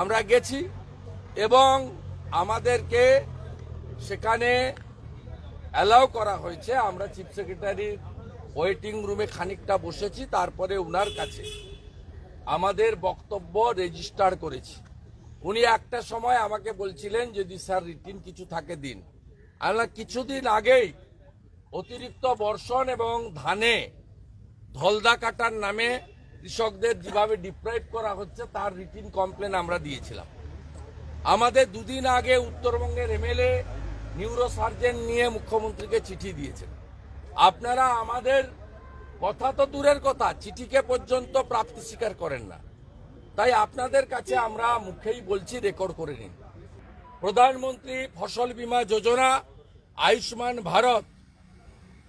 আমরা গেছি এবং আমাদেরকে সেখানে অ্যালাউ করা হয়েছে। আমরা চিফ সেক্রেটারির ওয়েটিং রুমে খানিকটা বসেছি, তারপরে উনার কাছে আমাদের বক্তব্য রেজিস্টার করেছি। উনি একটা সময় আমাকে বলছিলেন, যদি স্যার রিটিন কিছু থাকে দিন। আমরা কিছুদিন আগেই অতিরিক্ত বর্ষণ এবং ধানে ধলদা কাটার নামে কৃষকদের যেভাবে ডিপ্রাইভ করা হচ্ছে, তার রিটিন কমপ্লেন আমরা দিয়েছিলাম। আমাদের দুদিন আগে উত্তরবঙ্গের এমএলএ নিউরো সার্জন নিয়ে মুখ্যমন্ত্রীকে চিঠি দিয়েছেন। আপনারা আমাদের কথা তো দূরের কথা, চিঠিকে পর্যন্ত প্রাপ্তি স্বীকার করেন না। তাই আপনাদের কাছে আমরা মুখেই বলছি রেকর্ড করে নিন। প্রধানমন্ত্রী ফসল বীমা যোজনা, আয়ুষ্মান ভারত,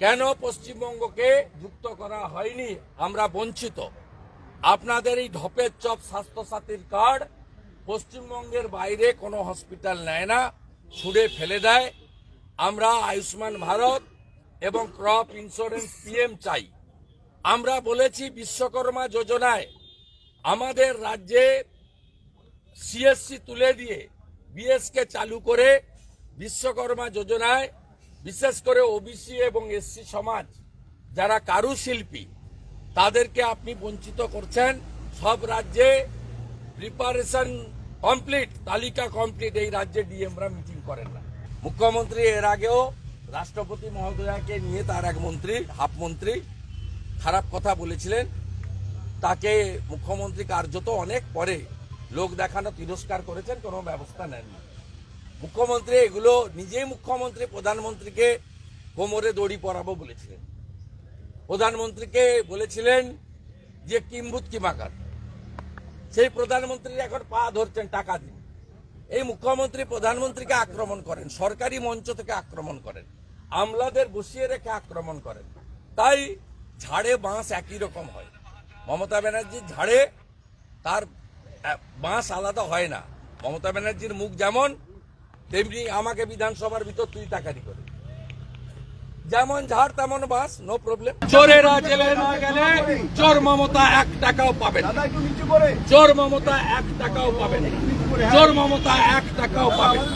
কেন পশ্চিমবঙ্গকে যুক্ত করা হয়নি? আমরা বঞ্চিত। আপনাদের এই ঢপের চপ স্বাস্থ্যসাথীর কার্ড পশ্চিমবঙ্গের বাইরে কোনো হসপিটাল নেয় না, ছুড়ে ফেলে দেয়। আমরা আয়ুষ্মান ভারত এবং ক্রপ ইন্স্যুরেন্স পিএম চাই। আমরা বলেছি বিশ্বকর্মা যোজনায় আমাদের রাজ্যে সিএসসি তুলে দিয়ে বিএসকে চালু করে বিশ্বকর্মা যোজনায় বিশেষ করে ওবিসি এবং এসসি সমাজ, যারা কারুশিল্পী তাদেরকে আপনি বঞ্চিত করছেন। সব রাজ্যে প্রিপারেশন কমপ্লিট তালিকা কমপ্লিট এই রাজ্যে ডিএমরা মিটিং করেন না। মুখ্যমন্ত্রী এর আগেও রাষ্ট্রপতি মহোদয়াকে নিয়ে তার এক মন্ত্রী, হাফ মন্ত্রী, খারাপ কথা বলেছিলেন। তাকে মুখ্যমন্ত্রী কার্যত অনেক পরে লোক দেখানো তিরস্কার করেছেন, কোনো ব্যবস্থা নেননি মুখ্যমন্ত্রী এগুলো নিজেই মুখ্যমন্ত্রী, প্রধানমন্ত্রীকে কোমরে দড়ি পরাবো বলেছিলেন। প্রধানমন্ত্রীকে বলেছিলেন যে কিম্বুত কিমাকার সেই প্রধানমন্ত্রী এখন পা ধরছেন, টাকা দিন এই মুখ্যমন্ত্রী প্রধানমন্ত্রীকে আক্রমণ করেন, সরকারি মঞ্চ থেকে আক্রমণ করেন, আমলাদের বসিয়ে রেখে আক্রমণ করেন। তাই ঝাড়ে বাঁশ একই রকম হয়। মমতা ব্যানার্জির ঝাড়ে, তার বাঁশ আলাদা হয় না। মমতা ব্যানার্জির মুখ যেমন, তেমনি আমাকে বিধানসভার ভিতর তুই টাকারি করে যেমন ঝাড় তেমন বাস নো প্রবলেম চোরেরা জেলে না গেলে চোর মমতা এক টাকাও পাবে না। চোর মমতা এক টাকাও পাবে না। চোর মমতা এক টাকাও পাবে না।